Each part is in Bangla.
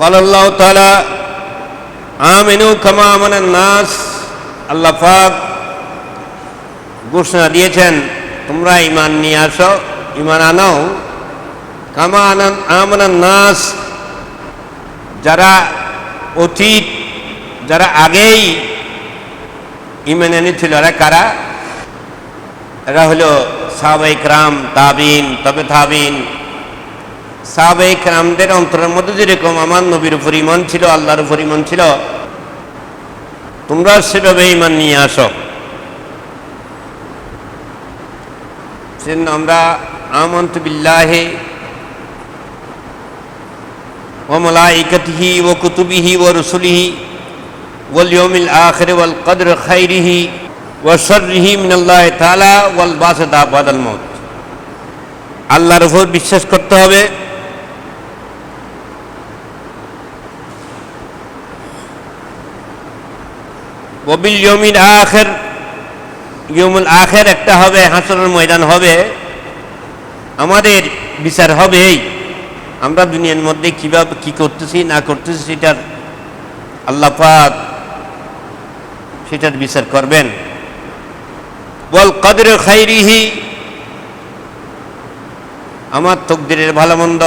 قال الله تعالى آمنوا كما آمن الناس আল্লাহ পাক ঘোষণা দিয়েছেন তোমরা ইমান নিয়ে আসো ইমান আনাও কামা আনান আমানান নাস যারা অতীত যারা আগেই ইমান এনেছিল এরা কারা এরা হলো সাবেক রাম তাবিন তবে তাবিন সাবেক রামদের অন্তরের মধ্যে যেরকম আমার নবীর উপর ইমান ছিল আল্লাহর উপর ইমান ছিল তোমরা সেভাবে ইমান নিয়ে আসো সেজন্য আমরা আমন্ত বিল্লাহে وملائكته وكتبه ورسله واليوم الآخر والقدر خيره وشره من الله تعالى والبعث بعد الموت আল্লাহর উপর বিশ্বাস করতে হবে ওবিল ইয়মিন আখের ইয়মুল আখের একটা হবে, হাসরের ময়দান হবে। আমাদের বিচার হবেই আমরা দুনিয়ার মধ্যে কীভাবে, কি করতেছি, না করতেছি সেটার আল্লাহ পাক সেটার বিচার করবেন। বল কদরে খাইরিহি, আমার তকদিরের ভালো মন্দ।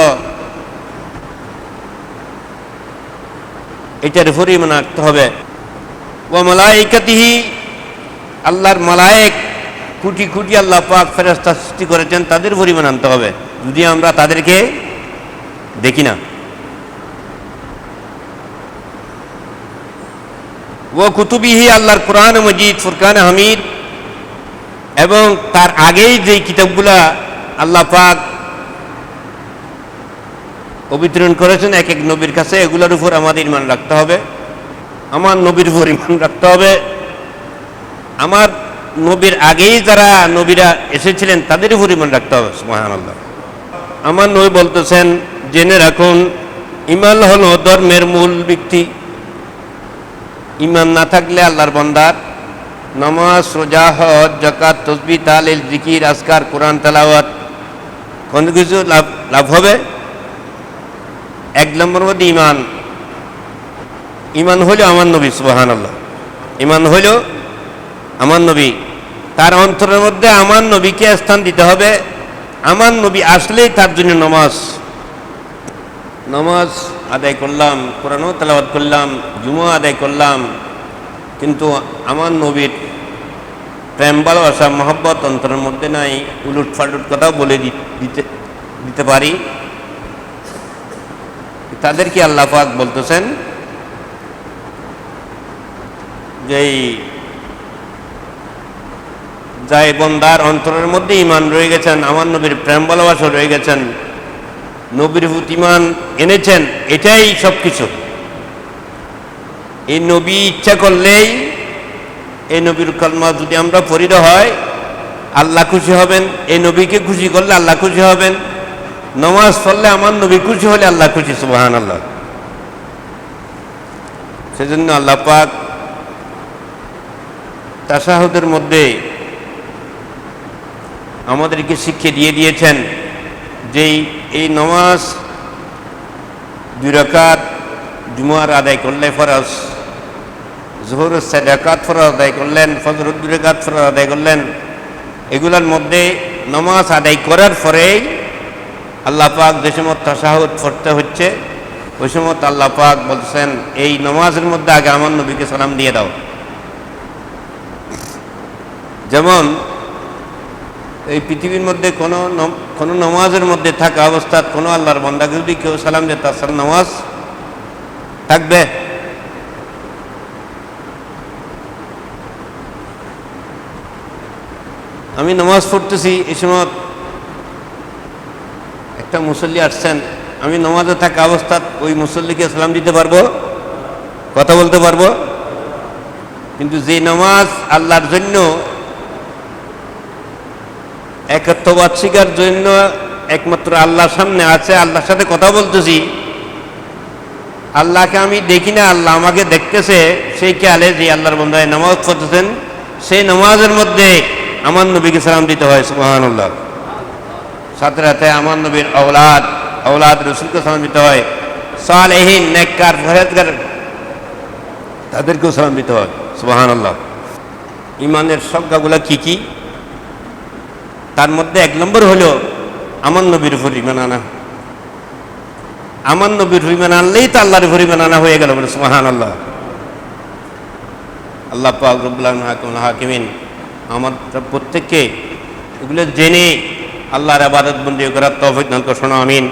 এটার উপরেই মনে রাখতে হবে। ও মালাইকাতিহি আল্লাহর মালায়েক কুটি কুটি আল্লাহ পাক ফেরস্তা সৃষ্টি করেছেন, তাদের পরিমাণ আনতে হবে। যদি আমরা তাদেরকে দেখি না। ও কুতুবিহি, আল্লাহর কোরআন মজিদ, ফুরকান হামিদ, এবং তার আগেই যেই কিতাবগুলা আল্লাহ পাক অবিতরণ করেছেন, এক এক নবীর কাছে, এগুলোর উপর আমাদের ইমান রাখতে হবে। আমার নবীর উপর ইমান রাখতে হবে। আমার নবীর আগেই যারা নবীরা এসেছিলেন, তাদের উপর ইমান রাখতে হবে মহান আল্লাহ আমার নবী বলতেছেন, জেনে রাখুন ইমান হলো ধর্মের মূল ব্যক্তি ইমান না থাকলে আল্লাহর বন্দার নমাজ, রোজা, হজ জাকাত তসবি তালিল জিকির আসকার কোরআন, তালাওয়াত, কোন কিছু লাভ লাভ হবে? এক নম্বর মধ্যে ইমান ইমান হইল আমার নবী সুবাহান আল্লাহ ইমান হইল আমার নবী। তার অন্তরের মধ্যে আমার নবীকে স্থান দিতে হবে। আমার নবী আসলেই তার জন্য নমাজ। নমাজ আদায় করলাম, কোরআনও তালাবাদ করলাম, জুমো আদায় করলাম। কিন্তু আমার নবীর প্রেম, ভালোবাসা, মহব্বত অন্তরের মধ্যে নাই। উলুট ফালুট কথাও বলে দিতে দিতে পারি। তাদেরকে আল্লাহ পাক বলতেছেন? যে যাই বন্দার অন্তরের মধ্যে ইমান রয়ে গেছেন, আমার নবীর প্রেম ভালোবাসা রয়ে গেছেন, নবীর প্রতি ইমান এনেছেন, এটাই সব কিছু এই নবী ইচ্ছা করলেই এই নবীর কলমা যদি আমরা পড়িত হয়, আল্লাহ খুশি হবেন, এই নবীকে খুশি করলে আল্লাহ খুশি হবেন, নমাজ পড়লে আমার নবী খুশি হলে আল্লাহ খুশি সুবাহান আল্লাহ সেজন্য আল্লাহ পাক তাসাহুদের মধ্যে আমাদেরকে শিক্ষা দিয়ে দিয়েছেন যেই এই নমাজ দুই রকাত জুমার আদায় করলে ফরজ, জোহর সাদাকাত ফরজ আদায় করলেন, ফজর রকাত ফরজ আদায় করলেন। এগুলোর মধ্যে নমাজ আদায় করার পরেই আল্লাহ পাক যে সময় তাসাহুদ পড়তে হচ্ছে, ওই সময় আল্লাহ পাক বলছেন, এই নমাজের মধ্যে আগে আমার নবীকে সালাম দিয়ে দাও। যেমন এই পৃথিবীর মধ্যে কোনো কোনো নামাজের মধ্যে থাকা অবস্থাত কোনো আল্লাহর বন্দাকে যদি কেউ সালাম দেয়, তার নামাজ থাকবে? আমি নামাজ পড়তেছি, এই সময় একটা মুসল্লি আসছেন, আমি নামাজে থাকা অবস্থাত ওই মুসল্লিকে সালাম দিতে পারব? কথা বলতে পারব? কিন্তু যে নামাজ আল্লাহর জন্য একত্ববাদ শিকার জন্য একমাত্র আল্লাহর সামনে আছে, আল্লাহর সাথে কথা বলতেছি। আল্লাহকে আমি দেখি না, আল্লাহ আমাকে দেখতেছে, সেই খেয়ালে যে আল্লাহর বন্ধায় নামাজ পড়তেছেন, সেই নামাজের মধ্যে আমার নবীকে সালাম দিতে হয়, সুবাহানুল্লাহ। সাথে সাথে আমার নবীর অওলাদ অওলাদ রসুলকে সালাম দিতে হয়, সালেহীন, নেককার তাদেরকেও সালাম দিতে হয় সুবাহান আল্লাহ ইমানের সংজ্ঞাগুলো কি কি? তার মধ্যে এক নম্বর হলো আমার নবীর উপর ইমান আনা। আমার নবীর ভরিমান আনলেই তো আল্লাহর উপর ইমান আনা হয়ে গেল বলে সুবাহান আল্লাহ আল্লাহ পাক হাকিমিন, আমার প্রত্যেককে এগুলো জেনে আল্লাহর আবাদত বন্দী করার তৌফিক করুন, আমিন।